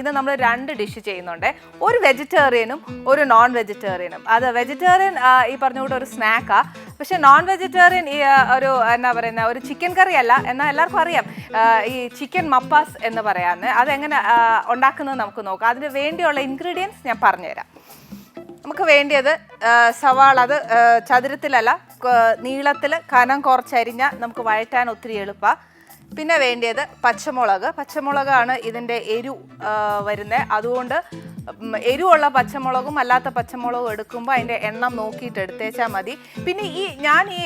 ഇത് നമ്മൾ രണ്ട് ഡിഷ് ചെയ്യുന്നുണ്ട്. ഒരു വെജിറ്റേറിയനും ഒരു നോൺ വെജിറ്റേറിയനും അത് വെജിറ്റേറിയൻ ഈ പറഞ്ഞ കൂടെ ഒരു സ്നാക്കാ പക്ഷെ നോൺ വെജിറ്റേറിയൻ ഈ ഒരു എന്നാ പറയുന്ന ഒരു ചിക്കൻ കറി അല്ല എന്നാൽ എല്ലാവർക്കും അറിയാം. ഈ ചിക്കൻ മപ്പാസ് എന്ന് പറയാന്ന്. അതെങ്ങനെ ഉണ്ടാക്കുന്നത് നമുക്ക് നോക്കാം. അതിന് വേണ്ടിയുള്ള ഇൻഗ്രീഡിയൻസ് ഞാൻ പറഞ്ഞുതരാം. നമുക്ക് വേണ്ടിയത് സവാള അത് ചതുരത്തിലല്ല നീളത്തിൽ കനം കുറച്ചരിഞ്ഞ നമുക്ക് വഴറ്റാൻ ഒത്തിരി എളുപ്പമാണ് പിന്നെ വേണ്ടിയത് പച്ചമുളക്. പച്ചമുളകാണ് ഇതിന്റെ എരു വരുന്നത് അതുകൊണ്ട് എരിവുള്ള പച്ചമുളകും അല്ലാത്ത പച്ചമുളകും എടുക്കുമ്പോൾ അതിന്റെ എണ്ണം നോക്കിയിട്ട് എടുത്തേച്ചാൽ മതി. പിന്നെ ഈ ഞാൻ ഈ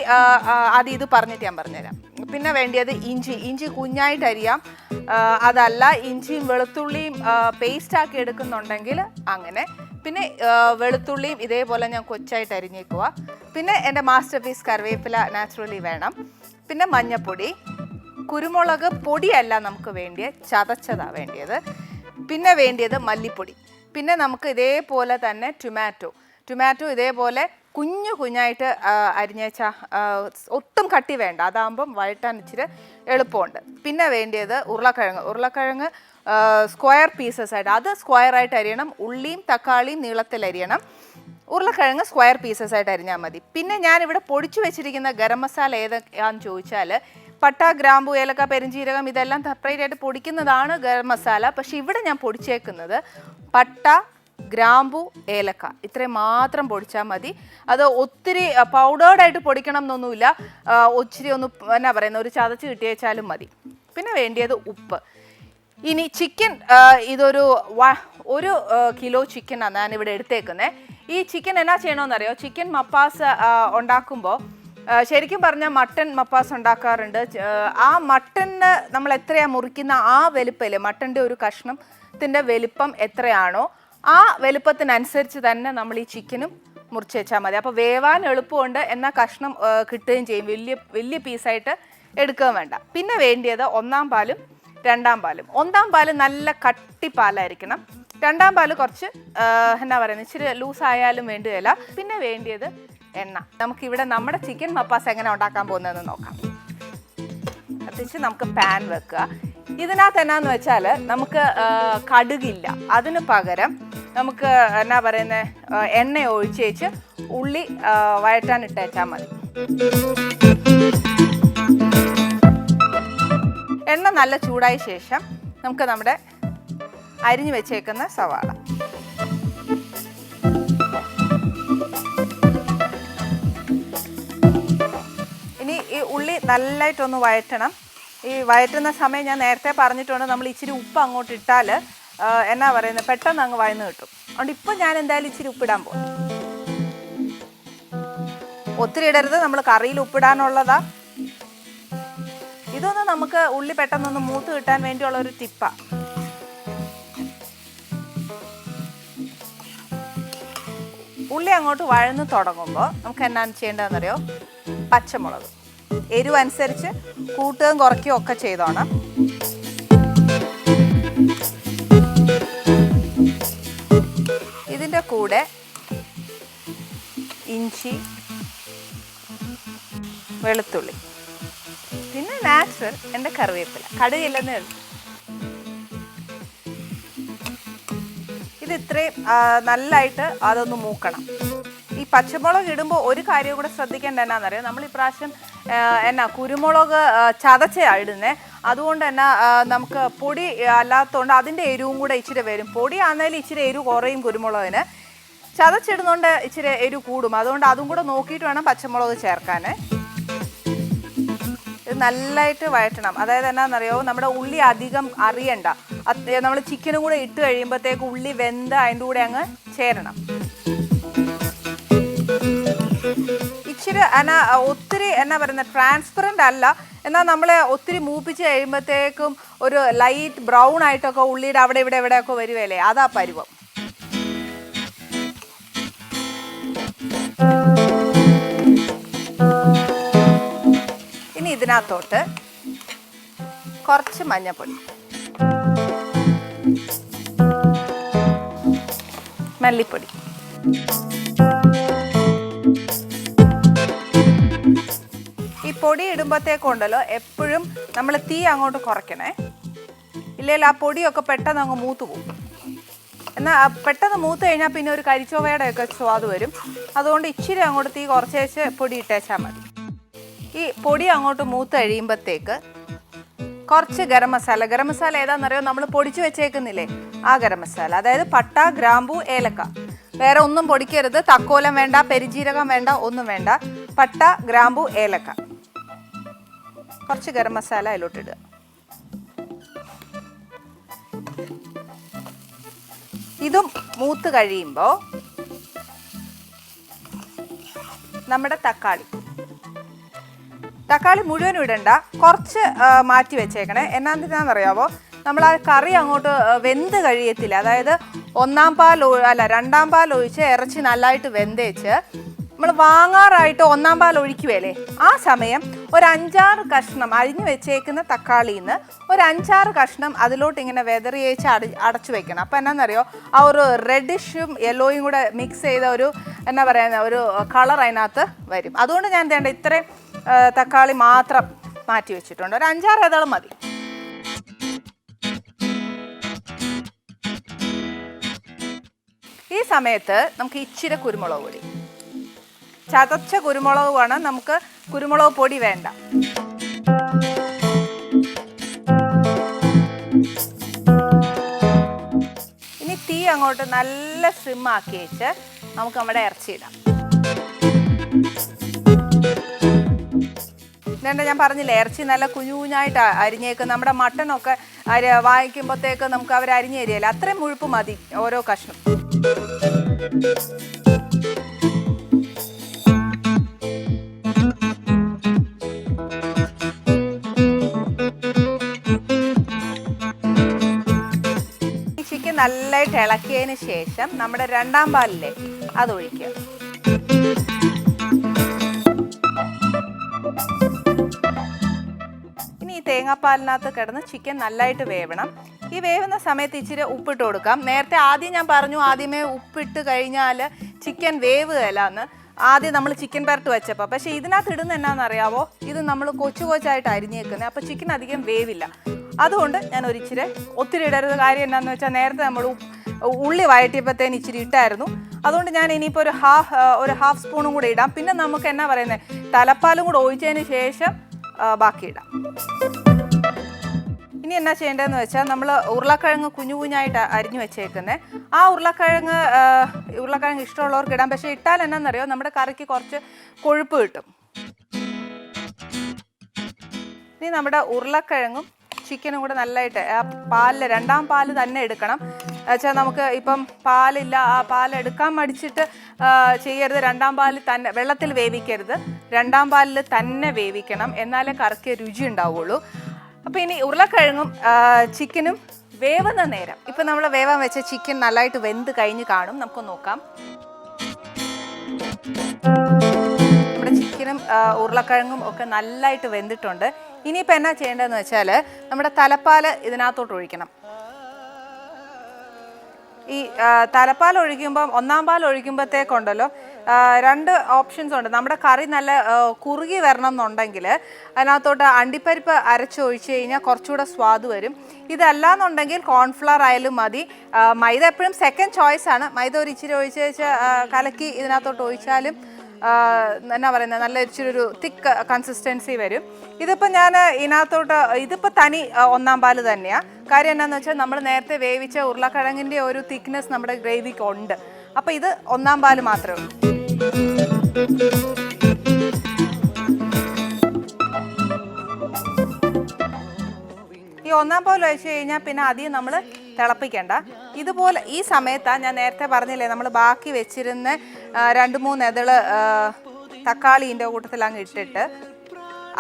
അത് ഇത് പറഞ്ഞിട്ട് ഞാൻ പറഞ്ഞുതരാം. പിന്നെ വേണ്ടിയത് ഇഞ്ചി. ഇഞ്ചി കുഞ്ഞായിട്ട് അരിയാം. അതല്ല ഇഞ്ചിയും വെളുത്തുള്ളിയും പേസ്റ്റ് ആക്കി എടുക്കുന്നുണ്ടെങ്കിൽ അങ്ങനെ. പിന്നെ വെളുത്തുള്ളിയും ഇതേപോലെ ഞാൻ കൊച്ചായിട്ട് അരിഞ്ഞേക്കുക പിന്നെ എന്റെ മാസ്റ്റർ പീസ് കറിവേപ്പില നാച്ചുറലി വേണം. പിന്നെ മഞ്ഞപ്പൊടി. കുരുമുളക് പൊടിയല്ല നമുക്ക് വേണ്ടിയ ചതച്ചതാണ് വേണ്ടിയത്. പിന്നെ വേണ്ടിയത് മല്ലിപ്പൊടി. പിന്നെ നമുക്ക് ഇതേപോലെ തന്നെ ടൊമാറ്റോ ടൊമാറ്റോ ഇതേപോലെ കുഞ്ഞു കുഞ്ഞായിട്ട് അരിഞ്ഞേച്ച ഒട്ടും കട്ടി വേണ്ട. അതാകുമ്പം വഴറ്റാൻ ഇച്ചിരി എളുപ്പമുണ്ട്. പിന്നെ വേണ്ടിയത് ഉരുളക്കിഴങ്ങ്. ഉരുളക്കിഴങ്ങ് സ്ക്വയർ പീസസ് ആയിട്ട്. അത് സ്ക്വയർ ആയിട്ട് അരിയണം. ഉള്ളിയും തക്കാളിയും നീളത്തിൽ അരിയണം. ഉരുളക്കിഴങ്ങ് സ്ക്വയർ പീസസ് ആയിട്ട് അരിഞ്ഞാൽ മതി. പിന്നെ ഞാനിവിടെ പൊടിച്ചു വെച്ചിരിക്കുന്ന ഗരം മസാല ഏതൊക്കെയാണെന്ന് ചോദിച്ചാൽ പട്ട ഗ്രാമ്പു ഏലക്ക പെരിഞ്ചീരകം ഇതെല്ലാം സെപ്പറേറ്റ് ആയിട്ട് പൊടിക്കുന്നതാണ് ഗരം മസാല. പക്ഷെ ഇവിടെ ഞാൻ പൊടിച്ചേക്കുന്നത് പട്ട ഗ്രാമ്പു ഏലക്ക. ഇത്രയും മാത്രം പൊടിച്ചാൽ മതി. അത് ഒത്തിരി പൗഡേർഡായിട്ട് പൊടിക്കണം എന്നൊന്നുമില്ല. ഒത്തിരി ഒന്ന് എന്നാ പറയുന്ന ഒരു ചതച്ച് കിട്ടിയേച്ചാലും മതി. പിന്നെ വേണ്ടിയത് ഉപ്പ്. ഇനി ചിക്കൻ ഇതൊരു ഒരു കിലോ ചിക്കനാണ് ഞാൻ ഇവിടെ എടുത്തേക്കുന്നത് ഈ ചിക്കൻ എന്നാ ചെയ്യണമെന്നറിയോ ചിക്കൻ മപ്പാസ് ഉണ്ടാക്കുമ്പോൾ ശരിക്കും പറഞ്ഞാൽ മട്ടൻ മപ്പാസ് ഉണ്ടാക്കാറുണ്ട്. ആ മട്ടന് നമ്മൾ എത്രയാ മുറിക്കുന്ന ആ വലുപ്പമില്ലേ മട്ടന്റെ ഒരു കഷ്ണത്തിന്റെ വലിപ്പം എത്രയാണോ ആ വലുപ്പത്തിനനുസരിച്ച് തന്നെ നമ്മൾ ഈ ചിക്കനും മുറിച്ച് വെച്ചാൽ മതി. അപ്പോൾ വേവാൻ എളുപ്പമുണ്ട് എന്നാൽ കഷ്ണം കിട്ടുകയും ചെയ്യും. വലിയ വലിയ പീസായിട്ട് എടുക്കുകയും വേണ്ട. പിന്നെ വേണ്ടിയത് ഒന്നാം പാലും രണ്ടാം പാലും. ഒന്നാം പാൽ നല്ല കട്ടി പാലായിരിക്കണം. രണ്ടാം പാൽ കുറച്ച് എന്താ പറയുന്നത് ഇച്ചിരി ലൂസ് ആയാലും വേണ്ടിയല്ല പിന്നെ വേണ്ടിയത് എണ്ണ. നമുക്കിവിടെ നമ്മുടെ ചിക്കൻ മപ്പാസ് എങ്ങനെ ഉണ്ടാക്കാൻ പോകുന്നതെന്ന് നോക്കാം. കത്തിച്ച് നമുക്ക് പാൻ വെക്കുക. ഇതിനകത്ത് എന്നാന്ന് വെച്ചാൽ നമുക്ക് കടുകില്ല. അതിന് പകരം നമുക്ക് എന്നാ പറയുന്നത് എണ്ണ ഒഴിച്ച് വെച്ച് ഉള്ളി വയറ്റാൻ ഇട്ടേച്ചാൽ മതി. എണ്ണ നല്ല ചൂടായ ശേഷം നമുക്ക് നമ്മുടെ അരിഞ്ഞു വെച്ചേക്കുന്ന സവാള. ഉള്ളി നല്ലതായിട്ടൊന്ന് വഴറ്റണം. ഈ വഴറ്റുന്ന സമയം ഞാൻ നേരത്തെ പറഞ്ഞിട്ടുണ്ട് നമ്മൾ ഇച്ചിരി ഉപ്പ് അങ്ങോട്ട് ഇട്ടാൽ എന്നാ പറയുന്നത് പെട്ടെന്ന് അങ്ങ് വഴന്ന് കിട്ടും. അതുകൊണ്ട് ഇപ്പം ഞാൻ എന്തായാലും ഇച്ചിരി ഉപ്പിടാൻ പോകും ഒത്തിരി ഇടരുത് നമ്മൾ കറിയിൽ ഉപ്പിടാനുള്ളതാ. ഇതൊന്ന് നമുക്ക് ഉള്ളി പെട്ടെന്നൊന്ന് മൂത്ത് കിട്ടാൻ വേണ്ടിയുള്ള ഒരു ടിപ്പാ. ഉള്ളി അങ്ങോട്ട് വഴന്ന് തുടങ്ങുമ്പോൾ നമുക്ക് എന്നാണ് ചെയ്യേണ്ടതെന്നറിയോ? പച്ചമുളക്. എരിവ് അനുസരിച്ച് കൂട്ടുകയും കുറയ്ക്കുകയും ഒക്കെ ചെയ്തോണം ഇതിന്റെ കൂടെ ഇഞ്ചി വെളുത്തുള്ളി പിന്നെ നാച്ചുറൽ എന്റെ കറിവേപ്പില. കടുകില്ലെന്നേ ഉള്ളൂ. ഇത് ഇത്രയും നല്ലതായിട്ട് അതൊന്ന് മൂക്കണം. ഈ പച്ചമുളക് ഇടുമ്പോൾ ഒരു കാര്യം കൂടെ ശ്രദ്ധിക്കേണ്ട എന്നാന്നറിയോ? നമ്മൾ ഇപ്രാവശ്യം എന്നാ കുരുമുളക് ചതച്ചയാണ് ഇടുന്നത് ഇടുന്നേ. അതുകൊണ്ട് തന്നെ നമുക്ക് പൊടി അല്ലാത്തതുകൊണ്ട് അതിന്റെ എരിവും കൂടെ ഇച്ചിരി വരും. പൊടി ആണെങ്കിലും ഇച്ചിരി എരിവ് കുറയും കുരുമുളകിന്. ചതച്ചിടുന്നതുകൊണ്ട് ഇച്ചിരി എരിവ് കൂടും. അതുകൊണ്ട് അതും കൂടെ നോക്കിയിട്ട് വേണം പച്ചമുളക് ചേർക്കാൻ ഇത് നല്ലതായിട്ട് വഴറ്റണം. അതായത് എന്നാന്നറിയോ? നമ്മുടെ ഉള്ളി അധികം അറിയണ്ട. നമ്മൾ ചിക്കനും കൂടെ ഇട്ട് കഴിയുമ്പോഴത്തേക്ക് ഉള്ളി വെന്ത് അതിന്റെ കൂടെ അങ്ങ് ചേരണം. ഇച്ചിരി എന്നാ ഒത്തിരി എന്നാ പറയുന്നത് ട്രാൻസ്പെറന്റ് അല്ല. എന്നാൽ നമ്മളെ ഒത്തിരി മൂപ്പിച്ച് കഴിയുമ്പോഴത്തേക്കും ഒരു ലൈറ്റ് ബ്രൗൺ ആയിട്ടൊക്കെ ഉള്ളിയുടെ അവിടെ ഇവിടെ എവിടെയൊക്കെ വരുവല്ലേ? അതാ പരുവം. ഇനി ഇതിനകത്തോട്ട് കുറച്ച് മഞ്ഞപ്പൊടി. മല്ലിപ്പൊടി. പൊടി ഇടുമ്പോഴത്തേക്കുണ്ടല്ലോ എപ്പോഴും നമ്മൾ തീ അങ്ങോട്ട് കുറയ്ക്കണേ. ഇല്ലെങ്കിൽ ആ പൊടിയൊക്കെ പെട്ടെന്ന് അങ്ങ് മൂത്ത് പോകും. എന്നാൽ പെട്ടെന്ന് മൂത്ത് കഴിഞ്ഞാൽ പിന്നെ ഒരു കരിച്ചോവയുടെ ഒക്കെ സ്വാദ് വരും. അതുകൊണ്ട് ഇച്ചിരി അങ്ങോട്ട് തീ കുറച്ചേച്ച് പൊടി ഇട്ടേച്ചാൽ മതി. ഈ പൊടി അങ്ങോട്ട് മൂത്ത് കഴിയുമ്പോഴത്തേക്ക് കുറച്ച് ഗരം മസാല. ഗരം മസാല ഏതാണെന്നറിയോ നമ്മൾ പൊടിച്ചു വെച്ചേക്കുന്നില്ലേ? ആ ഗരം മസാല. അതായത് പട്ട ഗ്രാമ്പു ഏലക്ക. വേറെ ഒന്നും പൊടിക്കരുത്. തക്കോലം വേണ്ട പെരിജീരകം വേണ്ട ഒന്നും വേണ്ട. പട്ട ഗ്രാമ്പു ഏലക്ക. കുറച്ച് ഗരം മസാല അതിലോട്ടിടുക. ഇതും മൂത്ത് കഴിയുമ്പോൾ നമ്മുടെ തക്കാളി. തക്കാളി മുഴുവനും ഇടണ്ട. കുറച്ച് മാറ്റി വെച്ചേക്കണേ. എന്നാന്തിനാണെന്നറിയാവോ നമ്മൾ ആ കറി അങ്ങോട്ട് വെന്ത് കഴിയത്തില്ല. അതായത് ഒന്നാം പാൽ അല്ല രണ്ടാം പാൽ ഒഴിച്ച് ഇറച്ചി നല്ലതായിട്ട് വെന്തേച്ച് നമ്മൾ വാങ്ങാറായിട്ട് ഒന്നാം പാൽ ഒഴിക്കുവേലേ. ആ സമയം ഒരു അഞ്ചാറ് കഷ്ണം അരിഞ്ഞു വെച്ചേക്കുന്ന തക്കാളിയിൽ നിന്ന് ഒരു അഞ്ചാറ് കഷ്ണം അതിലോട്ട് ഇങ്ങനെ വെതറിയേച്ച് അടി അടച്ചു വെക്കണം. അപ്പോൾ എന്നാന്നറിയോ? ആ ഒരു റെഡിഷും യെല്ലോയും കൂടെ മിക്സ് ചെയ്ത ഒരു എന്നാ പറയുന്ന ഒരു കളർ അതിനകത്ത് വരും. അതുകൊണ്ട് ഞാൻ വേണ്ട ഇത്രയും തക്കാളി മാത്രം മാറ്റി വെച്ചിട്ടുണ്ട്. ഒരു അഞ്ചാറ് ഏതാളും മതി. ഈ സമയത്ത് നമുക്ക് ഇച്ചിരി കുരുമുളക് പൊടി. ചതച്ച കുരുമുളക് വേണം നമുക്ക് കുരുമുളക് പൊടി വേണ്ട. ഇനി തീ അങ്ങോട്ട് നല്ല സിം ആക്കി വെച്ച് നമുക്ക് നമ്മുടെ ഇറച്ചി ഇടാം. ഇതേണ്ട ഞാൻ പറഞ്ഞില്ലേ ഇറച്ചി നല്ല കുഞ്ഞു കുഞ്ഞായിട്ട് അരിഞ്ഞേക്ക് നമ്മുടെ മട്ടനൊക്കെ അരി വാങ്ങിക്കുമ്പോഴത്തേക്ക് നമുക്ക് അവർ അരിഞ്ഞ് തരികയില്ല. അത്രയും മുഴുപ്പ് മതി ഓരോ കഷ്ണം. നല്ലതായിട്ട് ഇളക്കിയതിന് ശേഷം നമ്മുടെ രണ്ടാം പാലില്ലേ അത് ഒഴിക്കുക. ഇനി ഈ തേങ്ങാപ്പാലിനകത്ത് കിടന്ന് ചിക്കൻ നല്ലതായിട്ട് വേവണം. ഈ വേവുന്ന സമയത്ത് ഇച്ചിരി ഉപ്പിട്ട് കൊടുക്കാം. നേരത്തെ ആദ്യം ഞാൻ പറഞ്ഞു ആദ്യമേ ഉപ്പിട്ട് കഴിഞ്ഞാൽ ചിക്കൻ വേവുകയല്ല എന്ന് ആദ്യം നമ്മൾ ചിക്കൻ പരട്ട് വെച്ചപ്പോൾ പക്ഷേ ഇതിനകത്ത് ഇടുന്ന എന്നാണെന്നറിയാവോ ഇത് നമ്മൾ കൊച്ചു കൊച്ചായിട്ട് അരിഞ്ഞേക്കുന്നത് അപ്പോൾ ചിക്കൻ അധികം വേവില്ല. അതുകൊണ്ട് ഞാൻ ഒരിച്ചിരി ഒത്തിരി ഇടരുത്. കാര്യം എന്താണെന്ന് വെച്ചാൽ നേരത്തെ നമ്മൾ ഉള്ളി വഴറ്റിയപ്പോഴത്തേന് ഇച്ചിരി ഇട്ടായിരുന്നു. അതുകൊണ്ട് ഞാൻ ഇനിയിപ്പോൾ ഒരു ഹാഫ് ഒരു ഹാഫ് സ്പൂണും കൂടെ ഇടാം. പിന്നെ നമുക്ക് എന്നാ പറയുന്നത് തലപ്പാലും കൂടെ ഒഴിച്ചതിന് ശേഷം ബാക്കി ഇടാം. ഇനി എന്നാ ചെയ്യേണ്ടതെന്ന് വെച്ചാൽ നമ്മൾ ഉരുളക്കിഴങ്ങ് കുഞ്ഞു കുഞ്ഞായിട്ട് അരിഞ്ഞു വെച്ചേക്കുന്നത് ആ ഉരുളക്കിഴങ്ങ് ഉരുളക്കിഴങ്ങ് ഇഷ്ടമുള്ളവർക്ക് ഇടാം. പക്ഷേ ഇട്ടാൽ എന്നാണെന്നറിയോ നമ്മുടെ കറിക്ക് കുറച്ച് കൊഴുപ്പ് കിട്ടും. ഇനി നമ്മുടെ ഉരുളക്കിഴങ്ങും ചിക്കനും കൂടെ നല്ലതായിട്ട് ആ പാലിൽ രണ്ടാം പാൽ തന്നെ എടുക്കണം. വെച്ചാൽ നമുക്ക് ഇപ്പം പാലില്ല ആ പാലെടുക്കാൻ മടിച്ചിട്ട് ചെയ്യരുത്. രണ്ടാം പാലിൽ തന്നെ വെള്ളത്തിൽ വേവിക്കരുത്. രണ്ടാം പാലിൽ തന്നെ വേവിക്കണം. എന്നാലേ കറിക്ക് രുചി ഉണ്ടാവുള്ളൂ. അപ്പോൾ ഇനി ഉരുളക്കിഴങ്ങും ചിക്കനും വേവുന്ന നേരം. ഇപ്പം നമ്മൾ വേവാൻ വെച്ച ചിക്കൻ നല്ലതായിട്ട് വെന്ത് കഴിഞ്ഞ് കാണും. നമുക്ക് നോക്കാം. ചിക്കനും ഉരുളക്കിഴങ്ങും ഒക്കെ നല്ലതായിട്ട് വെന്തിട്ടുണ്ട്. ഇനിയിപ്പോൾ എന്നാ ചെയ്യേണ്ടതെന്ന് വെച്ചാൽ നമ്മുടെ തലപ്പാൽ ഇതിനകത്തോട്ട് ഒഴിക്കണം. ഈ തലപ്പാൽ ഒഴിക്കുമ്പം ഒന്നാം പാൽ ഒഴിക്കുമ്പോഴത്തേക്കുണ്ടല്ലോ രണ്ട് ഓപ്ഷൻസ് ഉണ്ട്. നമ്മുടെ കറി നല്ല കുറുകി വരണം എന്നുണ്ടെങ്കിൽ അതിനകത്തോട്ട് അണ്ടിപ്പരിപ്പ് അരച്ചൊഴിച്ച് കഴിഞ്ഞാൽ കുറച്ചുകൂടെ സ്വാദ് വരും. ഇതല്ല എന്നുണ്ടെങ്കിൽ കോൺഫ്ലവർ ആയാലും മതി. മൈദ എപ്പോഴും സെക്കൻഡ് ചോയ്സ് ആണ്. മൈദ ഒരു ഇച്ചിരി ഒഴിച്ച് വെച്ച് കലക്കി ഇതിനകത്തോട്ട് ഒഴിച്ചാലും എന്നാ പറയുന്നത് നല്ല ഇച്ചിരി ഒരു തിക്ക് കൺസിസ്റ്റൻസി വരും. ഇതിപ്പോൾ ഞാൻ ഇതിനകത്തോട്ട് ഇതിപ്പോൾ തനി ഒന്നാം പാൽ തന്നെയാണ് കാര്യം എന്നാന്ന് വെച്ചാൽ നമ്മൾ നേരത്തെ വേവിച്ച ഉരുളക്കിഴങ്ങിന്റെ ഒരു തിക്നെസ് നമ്മുടെ ഗ്രേവിക്ക് ഉണ്ട്. അപ്പോൾ ഇത് ഒന്നാം പാൽ മാത്രമേ ഉള്ളൂ. ഈ ഒന്നാം പാൽ വെച്ച് കഴിഞ്ഞാൽ പിന്നെ ആദ്യം നമ്മൾ തിളപ്പിക്കണ്ട. ഇതുപോലെ ഈ സമയത്താണ് ഞാൻ നേരത്തെ പറഞ്ഞില്ലേ നമ്മൾ ബാക്കി വെച്ചിരുന്ന രണ്ട് മൂന്ന് ഇതൾ തക്കാളിന്റെ കൂട്ടത്തിൽ അങ്ങ് ഇട്ടിട്ട്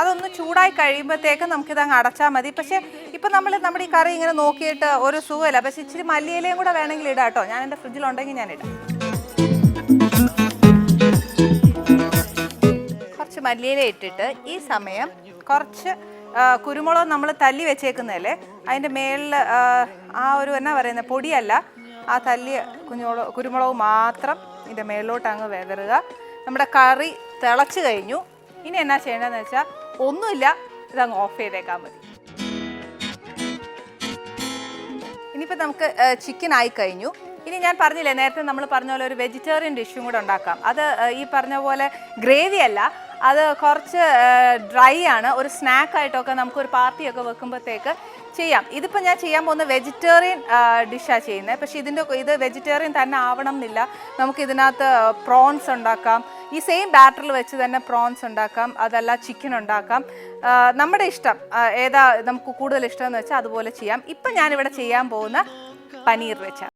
അതൊന്ന് ചൂടായി കഴിയുമ്പോഴത്തേക്ക് നമുക്കിത് അങ്ങ് അടച്ചാൽ മതി. പക്ഷേ ഇപ്പം നമ്മൾ നമ്മുടെ ഈ കറി ഇങ്ങനെ നോക്കിയിട്ട് ഒരു സുഖമില്ല. പക്ഷേ ഇച്ചിരി മല്ലിയിലയും കൂടെ വേണമെങ്കിൽ ഇടാം കേട്ടോ. ഞാൻ എന്റെ ഫ്രിഡ്ജിലുണ്ടെങ്കിൽ ഞാൻ ഇടാം. കുറച്ച് മല്ലിയില ഇട്ടിട്ട് ഈ സമയം കുറച്ച് കുരുമുളക് നമ്മൾ തല്ലി വെച്ചേക്കുന്നതല്ലേ അതിന്റെ മേളിൽ ആ ഒരു എന്നാ പറയുന്നത് പൊടിയല്ല. ആ തല്ലിയ കുഞ്ഞുമുളക് കുരുമുളക് മാത്രം ഇതിന്റെ മേളിലോട്ട് അങ്ങ് വെതറുക. നമ്മുടെ കറി തിളച്ച് കഴിഞ്ഞു. ഇനി എന്നാ ചെയ്യേണ്ടതെന്ന് വെച്ചാൽ ഒന്നുമില്ല ഇതങ്ങ് ഓഫ് ചെയ്തേക്കാൻ മതി. ഇനിയിപ്പോൾ നമുക്ക് ചിക്കൻ ആയി കഴിഞ്ഞു. ഇനി ഞാൻ പറഞ്ഞില്ലേ നേരത്തെ നമ്മൾ പറഞ്ഞ പോലെ ഒരു വെജിറ്റേറിയൻ ഡിഷും കൂടെ ഉണ്ടാക്കാം. അത് ഈ പറഞ്ഞ പോലെ ഗ്രേവി അല്ല. അത് കുറച്ച് ഡ്രൈ ആണ്. ഒരു സ്നാക്കായിട്ടൊക്കെ നമുക്കൊരു പാർട്ടിയൊക്കെ വെക്കുമ്പോഴത്തേക്ക് ചെയ്യാം. ഇതിപ്പോൾ ഞാൻ ചെയ്യാൻ പോകുന്ന വെജിറ്റേറിയൻ ഡിഷാണ് ചെയ്യുന്നത് പക്ഷേ ഇതിന്റെ ഇത് വെജിറ്റേറിയൻ തന്നെ ആവണം എന്നില്ല. നമുക്ക് ഇതിനകത്ത് പ്രോൺസ് ഉണ്ടാക്കാം. ഈ സെയിം ബാറ്ററിൽ വെച്ച് തന്നെ പ്രോൺസ് ഉണ്ടാക്കാം. അതല്ല ചിക്കൻ ഉണ്ടാക്കാം. നമ്മുടെ ഇഷ്ടം ഏതാ നമുക്ക് കൂടുതൽ ഇഷ്ടം എന്ന് വെച്ചാൽ അതുപോലെ ചെയ്യാം. ഇപ്പം ഞാനിവിടെ ചെയ്യാൻ പോകുന്ന പനീർ വെച്ചാണ്.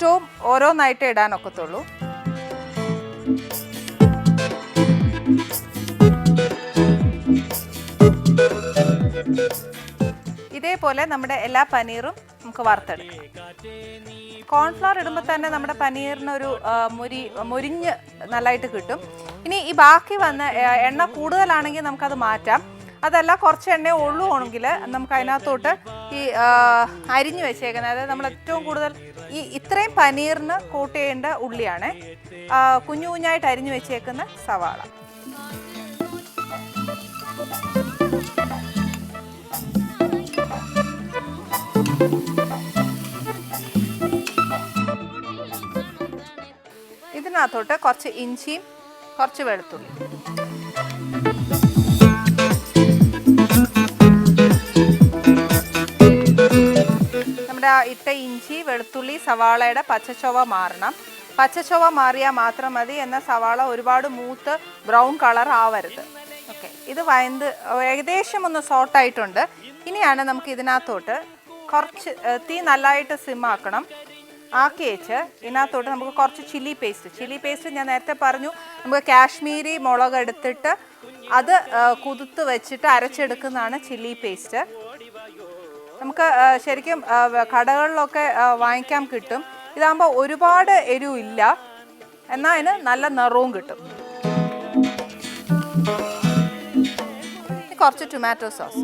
ഏറ്റവും ഓരോന്നായിട്ട് ഇടാൻ ഒക്കത്തുള്ളൂ ഇതേപോലെ നമ്മുടെ എല്ലാ പനീറും നമുക്ക് വറുത്തെടുക്കാം. കോൺഫ്ലവർ ഇടുമ്പോൾ തന്നെ നമ്മുടെ പനീറിനൊരു മുരി മുരിഞ്ഞ് നല്ലതായിട്ട് കിട്ടും. ഇനി ഈ ബാക്കി വന്ന എണ്ണ കൂടുതലാണെങ്കിൽ നമുക്കത് മാറ്റാം. അതല്ല കുറച്ച് എണ്ണ ഉള്ളുവാണെങ്കിൽ നമുക്ക് അതിനകത്തോട്ട് ഈ അരിഞ്ഞു വെച്ചേക്കുന്നത്. അതായത് നമ്മൾ ഏറ്റവും കൂടുതൽ ഈ ഇത്രയും പനീറിന് കൂട്ട് ചെയ്യേണ്ട ഉള്ളിയാണ്. കുഞ്ഞു കുഞ്ഞായിട്ട് അരിഞ്ഞു വെച്ചേക്കുന്ന സവാള. ഇതിനകത്തോട്ട് കുറച്ച് ഇഞ്ചിയും കുറച്ച് വെളുത്തുള്ളി നമ്മുടെ ഇട്ട ഇഞ്ചി വെളുത്തുള്ളി സവാളയുടെ പച്ചച്ചൊവ മാറണം. പച്ചച്ചൊവ മാറിയാൽ മാത്രം മതി എന്നാൽ സവാള ഒരുപാട് മൂത്ത് ബ്രൗൺ കളർ ആവരുത്. ഓക്കെ. ഇത് വയന്ത് ഏകദേശം ഒന്ന് സോട്ടായിട്ടുണ്ട് ഇനിയാണ് നമുക്ക് ഇതിനകത്തോട്ട് കുറച്ച് തീ നല്ലതായിട്ട് സിമ്മാക്കണം ആക്കി വെച്ച് ഇതിനകത്തോട്ട് നമുക്ക് കുറച്ച് ചില്ലി പേസ്റ്റ്. ചില്ലി പേസ്റ്റ് ഞാൻ നേരത്തെ പറഞ്ഞു നമുക്ക് കാശ്മീരി മുളക് എടുത്തിട്ട് അത് കുതിർത്ത് വെച്ചിട്ട് അരച്ചെടുക്കുന്നതാണ് ചില്ലി പേസ്റ്റ്. നമുക്ക് ശരിക്കും കടകളിലൊക്കെ വാങ്ങിക്കാൻ കിട്ടും. ഇതാകുമ്പോൾ ഒരുപാട് എരിവില്ല. എന്നാൽ അതിന് നല്ല നിറവും കിട്ടും. കുറച്ച് ടൊമാറ്റോ സോസ്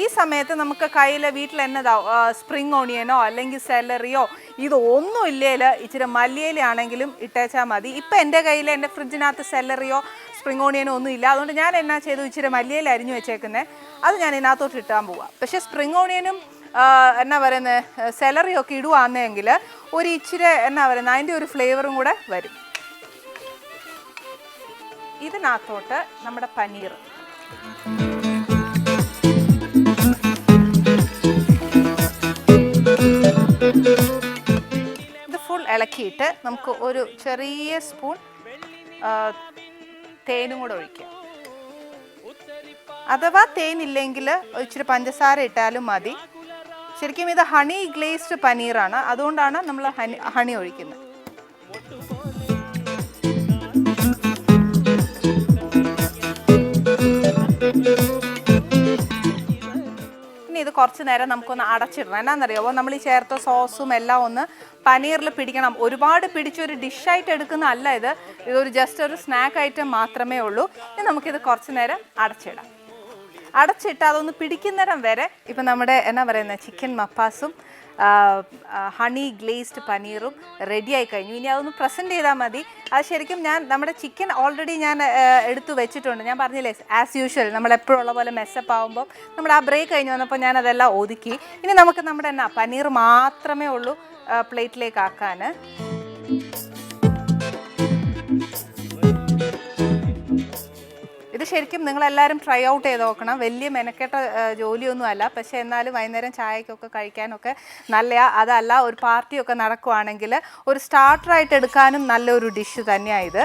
ഈ സമയത്ത് നമുക്ക് കയ്യിൽ വീട്ടിൽ എന്നതാ സ്പ്രിങ് ഓണിയനോ അല്ലെങ്കിൽ സെലറിയോ ഇതൊന്നും ഇല്ലേൽ ഇച്ചിരി മല്ലിയിലാണെങ്കിലും ഇട്ടേച്ചാൽ മതി. ഇപ്പം എന്റെ കയ്യിൽ എന്റെ ഫ്രിഡ്ജിനകത്ത് സെലറിയോ സ്പ്രിങ് ഓണിയനോ ഒന്നും ഇല്ല. അതുകൊണ്ട് ഞാൻ എന്നാ ചെയ്തു? ഇച്ചിരി മല്ലിയിൽ അരിഞ്ഞു വെച്ചേക്കുന്നത് അത് ഞാൻ ഇതിനകത്തോട്ട് ഇട്ടാൻ പോവാം. പക്ഷേ സ്പ്രിംഗ് ഓണിയനും എന്നാ പറയുന്നത് സെലറിയൊക്കെ ഇടുവാന്നെങ്കിൽ ഒരു ഇച്ചിരി എന്നാ പറയുന്നത് അതിന്റെ ഒരു ഫ്ലേവറും കൂടെ വരും. ഇതിനകത്തോട്ട് നമ്മുടെ പനീർ. ഇത് ഫുൾ ഇളക്കിയിട്ട് നമുക്ക് ഒരു ചെറിയ സ്പൂൺ തേനും കൂടെ ഒഴിക്കുക. അഥവാ തേനില്ലെങ്കിൽ ഇച്ചിരി പഞ്ചസാര ഇട്ടാലും മതി. ശരിക്കും ഇത് ഹണി ഗ്ലേസ്ഡ് പനീറാണ്. അതുകൊണ്ടാണ് നമ്മൾ ഹണി ഹണി ഒഴിക്കുന്നത്. ഇനി ഇത് കുറച്ച് നേരം നമുക്കൊന്ന് അടച്ചിടണം. എന്നാണെന്നറിയാമോ നമ്മൾ ഈ ചേർത്ത സോസും എല്ലാം ഒന്ന് പനീറിൽ പിടിക്കണം. ഒരുപാട് പിടിച്ചൊരു ഡിഷായിട്ട് എടുക്കുന്നതല്ല ഇത്. ഇതൊരു ജസ്റ്റ് ഒരു സ്നാക്ക് ഐറ്റം മാത്രമേ ഉള്ളൂ. ഇനി നമുക്കിത് കുറച്ച് നേരം അടച്ചിടാം. അടച്ചിട്ട് അതൊന്ന് പിടിക്കുന്നിടം വരെ ഇപ്പം നമ്മുടെ എന്നാ പറയുന്നത് ചിക്കൻ മപ്പാസും ഹണി ഗ്ലേസ്ഡ് പനീറും റെഡി ആയി കഴിഞ്ഞു. ഇനി അതൊന്ന് പ്രസന്റ് ചെയ്താൽ മതി. അത് ശരിക്കും ഞാൻ നമ്മുടെ ചിക്കൻ ഓൾറെഡി ഞാൻ എടുത്തു വെച്ചിട്ടുണ്ട്. ഞാൻ പറഞ്ഞില്ലേ ആസ് യൂഷ്വൽ നമ്മൾ എപ്പോഴും ഉള്ള പോലെ മെസ്സപ്പ് ആകുമ്പോൾ നമ്മൾ ആ ബ്രേക്ക് കഴിഞ്ഞ് വന്നപ്പോൾ ഞാൻ അതെല്ലാം ഒതുക്കി. ഇനി നമുക്ക് നമ്മുടെ എന്നാ പനീർ മാത്രമേ ഉള്ളൂ പ്ലേറ്റിലേക്ക് ആക്കാൻ ശരിക്കും നിങ്ങളെല്ലാവരും ട്രൈ ഔട്ട് ചെയ്ത് നോക്കണം. വലിയ മെനക്കെട്ട ജോലിയൊന്നും അല്ല പക്ഷേ എന്നാലും വൈകുന്നേരം ചായക്കൊക്കെ കഴിക്കാനൊക്കെ നല്ല അതല്ല ഒരു പാർട്ടിയൊക്കെ നടക്കുവാണെങ്കിൽ ഒരു സ്റ്റാർട്ടറായിട്ട് എടുക്കാനും നല്ലൊരു ഡിഷ് തന്നെയാണ് ഇത്.